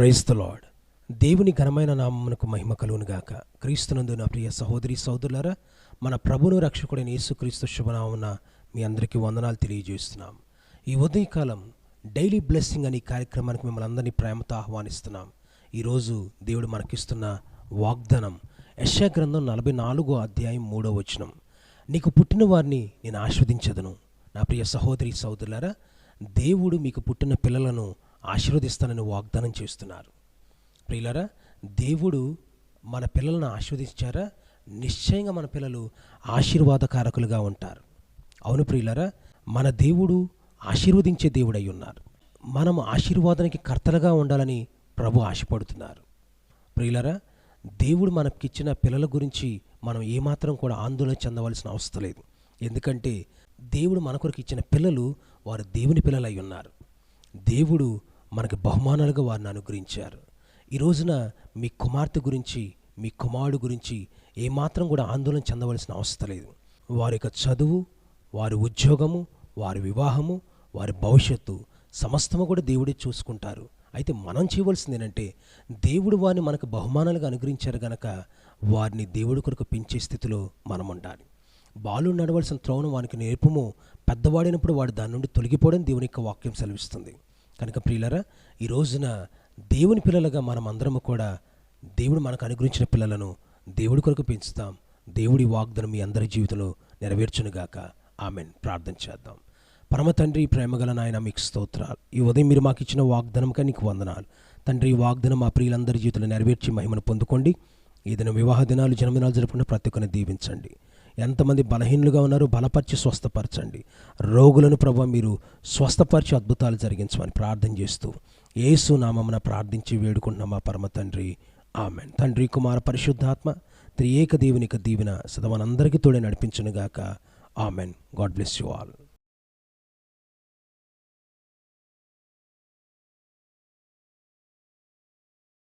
క్రైస్త lord దేవుని ఘనమైన నామమునకు మహిమ కలుగునుగాక క్రీస్తునందు నా ప్రియ సహోదరి సహోదరులారా మన ప్రభును రక్షకుడైన యేసుక్రీస్తు శుభనామున మీ అందరికీ వందనాలు తెలియజేస్తున్నాం. ఈ ఉదయకాలం డైలీ బ్లెస్సింగ్ అనే కార్యక్రమానికి మిమ్మల్ని అందరినీ ప్రేమతో ఆహ్వానిస్తున్నాం. ఈరోజు దేవుడు మనకిస్తున్న వాగ్దానం యశా గ్రంథం నలభై నాలుగో అధ్యాయం మూడో వచనం. నీకు పుట్టిన వారిని నేను ఆస్వాదించదును నా ప్రియ సహోదరి సహోదరులారా దేవుడు మీకు పుట్టిన పిల్లలను ఆశీర్వదిస్తానని వాగ్దానం చేస్తున్నారు. ప్రియులరా దేవుడు మన పిల్లలను ఆశీర్వదించారా? నిశ్చయంగా మన పిల్లలు ఆశీర్వాదకారకులుగా ఉంటారు. అవును ప్రియులరా మన దేవుడు ఆశీర్వదించే దేవుడై ఉన్నారు. మనం ఆశీర్వాదానికి కర్తలుగా ఉండాలని ప్రభు ఆశపడుతున్నారు. ప్రియులరా దేవుడు మనకిచ్చిన పిల్లల గురించి మనం ఏమాత్రం కూడా ఆందోళన చెందవలసిన అవసరం లేదు. ఎందుకంటే దేవుడు మన కొరకు ఇచ్చిన పిల్లలు వారు దేవుని పిల్లలై ఉన్నారు. దేవుడు మనకు బహుమానాలుగా వారిని అనుగ్రహించారు. ఈ రోజున మీ కుమార్తె గురించి మీ కుమారుడు గురించి ఏమాత్రం కూడా ఆందోళన చెందవలసిన అవసరం లేదు. వారి యొక్క చదువు వారి ఉద్యోగము వారి వివాహము వారి భవిష్యత్తు సమస్తము కూడా దేవుడే చూసుకుంటారు. అయితే మనం చేయవలసింది ఏంటంటే దేవుడు వారిని మనకు బహుమానాలుగా అనుగ్రహించారు గనక వారిని దేవుడి కొరకు పెంచే స్థితిలో మనం ఉండాలి. బాలు నడవలసిన త్రోవను వానికి నేర్పము పెద్దవాడినప్పుడు వాడు దాని నుండి తొలగిపోవడం దేవుని యొక్క వాక్యం సెలవిస్తుంది. కనుక ప్రియులరా ఈ రోజున దేవుని పిల్లలుగా మనం అందరము కూడా దేవుడు మనకు అనుగ్రహించిన పిల్లలను దేవుడి కొరకు పెంచుతాం. దేవుడి వాగ్దనం మీ అందరి జీవితంలో నెరవేర్చునుగాక. ఆమెన్. ప్రార్థన చేద్దాం. పరమ తండ్రి ప్రేమగల నాయన మీకు స్తోత్రాలు. ఈ ఉదయం మీరు మాకు ఇచ్చిన వాగ్దానంగా నీకు వందనాలు. తండ్రి ఈ మా ప్రియులందరి జీవితంలో నెరవేర్చి మహిమను పొందుకోండి. ఈ దినం వివాహ దినాలు జన్మదినాలు జరుపుకున్న ప్రతి ఒక్కరిని దీవించండి. ఎంతమంది బలహీనులుగా ఉన్నారో బలపరిచి స్వస్థపరచండి. రోగులను ప్రభు మీరు స్వస్థపరిచి అద్భుతాలు జరిగించమని ప్రార్థన చేస్తూ ఏసు నామమున ప్రార్థించి వేడుకుంటున్నాం మా పరమ తండ్రి. ఆమెన్. తండ్రి కుమార పరిశుద్ధాత్మ త్రియేక దేవునిక దీవెన సదమనందరికీ తోడే నడిపించునుగాక. Amen. God bless you all.